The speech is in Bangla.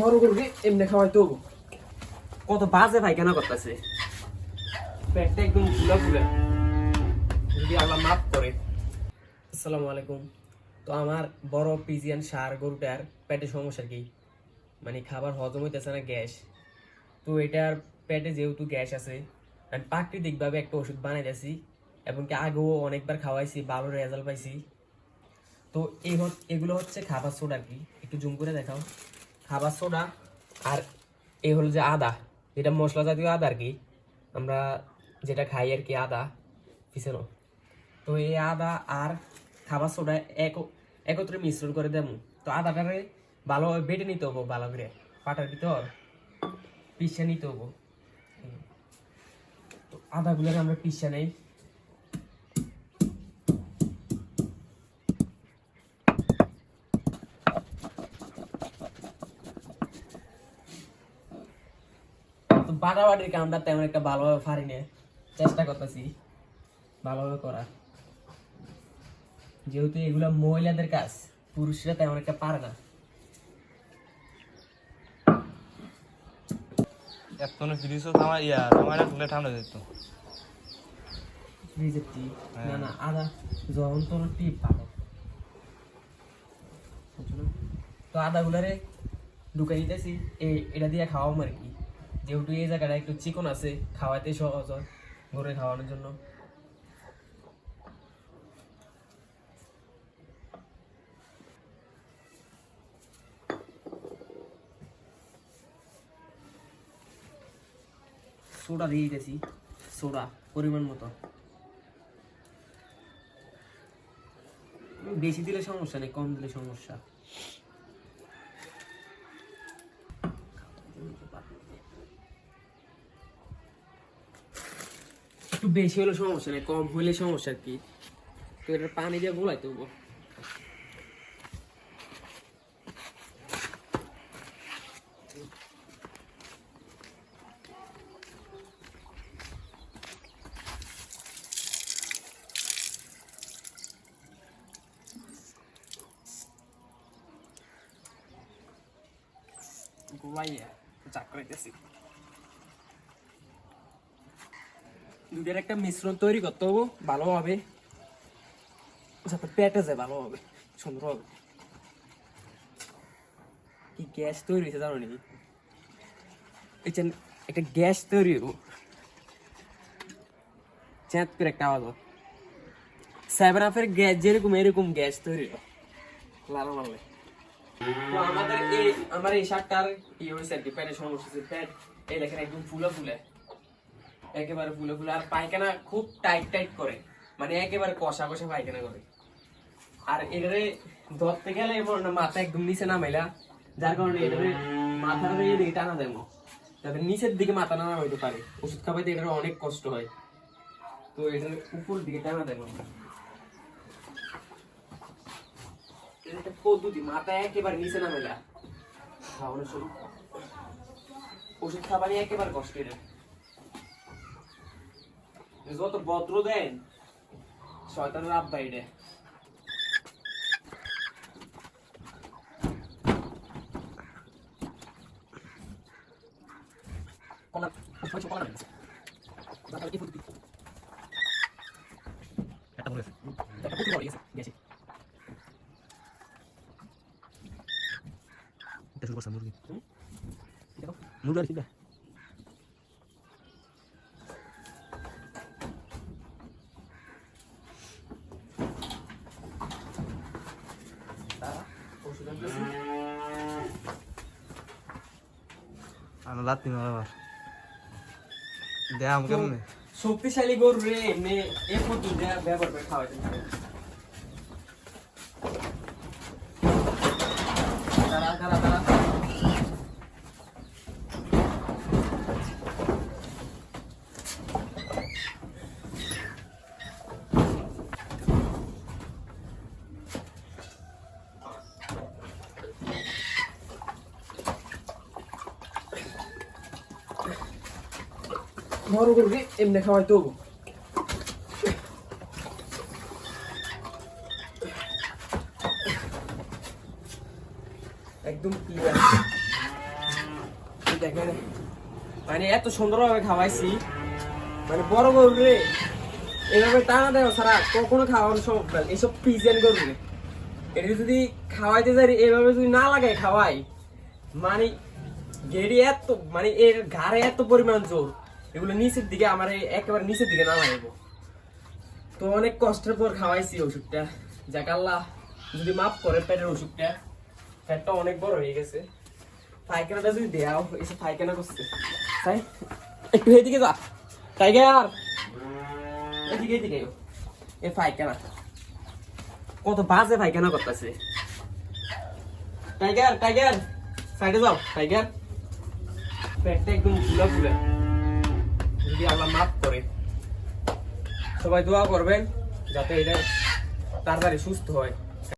বড় গরুকে এমনি খাওয়াই তো কত বাজে পায়খানা করতেছে? পেটটা একদম ফুলা ফুলা যদি আল্লাহ মাফ করে। আসসালামু আলাইকুম। তো আমার বড় পিজিয়ান সার গরুটার পেটে সমস্যা কি? মানে খাবার হজম হইতেছে না গ্যাস। তো এটার পেটে যেহেতু গ্যাস আছে, আমি প্রাকৃতিকভাবে একটা ওষুধ বানাই দিয়েছি এবং কি আগেও অনেকবার খাওয়াইছি, ভালো রেজাল্ট পাইছি। তো এই এগুলো হচ্ছে খাবার সোডা কি? একটু জুম করে দেখাও। খাবার সোডা আর এই হলো যে আদা। যেটা মশলা জাতীয় আদা আর কি। আমরা যেটা খাই আর কি আদা, পিছানো। তো এই আদা আর খাবার সোডা এক একত্রে মিশ্রণ করে দেবো। তো আদাটারে ভালোভাবে বেটে নিতে হব ভালো করে। পাটার ভিতর পিসা নিতে হব। তো আদাগুলোকে আমরা পিসা নেই। তো বাটাবাটির কামটা তেমন একটা ভালোভাবে পারি না চেষ্টা করতেছি ভালোভাবে করা যেহেতু এগুলো মহিলাদের কাজ পুরুষরা তেমন একটা পারে না। এতক্ষণে ফ্রিজও থামা ইয়া থামাইলে তুলে ঠান্ডা যেত। ফ্রিজের হ্যাঁ। না না আদা যখন তোর টিপ ভালো? তো আদাগুলারে ঢুকে এটা দিয়ে খাওয়াবো আর কি। যেহেতু এই জায়গাটা একটু চিকন আছে খাওয়াতে সহজ হয় গরুরে খাওয়ানোর জন্য। সোডা দিয়ে দিতেছি, সোডা পরিমাণ মতো। বেশি দিলে সমস্যা নেই, কম দিলে সমস্যা। একটু বেশি হলে সমস্যা নেই, কম হলে সমস্যা কি। তো এটা পানি দিয়ে গোলাইতে হব। গোলাইয়া চাক দুধের একটা মিশ্রণ তৈরি করতে হব ভালোভাবে যাতে পেটে যায় ভালোভাবে সুন্দর হবে। কি গ্যাস তৈরি হয়েছে জানো নাকি? একটা গ্যাস তৈরি হব। চ্যাঁত করে একটা আওয়াজ হবে। আপের গ্যাস, যেরকম এরকম গ্যাস তৈরি হয় লালা মারলে আমাদের এই আমার এই শার্টটার কি হয়েছে আর কি, প্যান্টের সমস্যা হচ্ছে প্যান্ট, এই দেখেন একদম ফুলে ফুলে। একেবারে ফুলে ফুলে। আর পায়খানা খুব টাইট টাইট করে। মানে একেবারে কষা কষা পায়খানা করে। আর এটারে ধরতে গেলে না, মাথা একদম নিচে নামাইলা, যার কারণে এটারে মাথার এদিকে টানা দেবো। তবে নিচের দিকে মাথা নামা হইতে পারে। ওষুধ খাওয়াইতে এটার অনেক কষ্ট হয়। তো এটার উপর দিকে টানা দেবো পদ্ধতি, মাথা একেবারে নিচে নামেলা খাওয়ানোর ওষুধ খাবারই একেবারে কষ্ট এটা। যত বদ্র দেন শয়তানের আব্বা এটা কলা কলা মুরগি আর কি দেয় তারা ওষুধ লাতি আর লাত্তি মার আবার। দেয় আমাকে কেমনে? শক্তিশালী গরু রে এমনি এ পদ্ধতি ব্যবহার করে খাওয়াইতে পারে তারা তারা তারা বড় গরুকে এমনি খাওয়াইতে হব। একদম দেখেন মানে এত সুন্দরভাবে খাওয়াইছি। মানে বড় গরু রে, এভাবে টানা দেওয়া ছাড়া কখনো খাওয়ানো সম্ভব না। এইসব পিজেন গরু এটা যদি খাওয়াইতে যাই এভাবে যদি না লাগাই খাওয়াই মানে গেড়ি এত মানে এর ঘাড়ে এত পরিমাণ জোর। এগুলো নিচের দিকে আমার একেবারে নিচের দিকে না লাগাইবো তো অনেক কষ্টের পর খাওয়াইছি ওষুধটা। যাক আল্লাহ, যদি মাফ করে পেটের ওষুধটা, পেটটা অনেক বড় হয়ে গেছে। পায়খানাটা যদি দেয়াও এসে পায়খানা করছে। তাই? একটু এদিকে যা। টাইগার! এদিকে এদিকে। এ পায়খানা। কত বাজে পায়খানা করতেছে। Tiger tiger! সাইডে যাও, টাইগার। পেটটা একদম ফুলা। যদি আল্লাহ মাফ করে সবাই দোয়া করবেন যাতে এটা তাড়াতাড়ি সুস্থ হয়।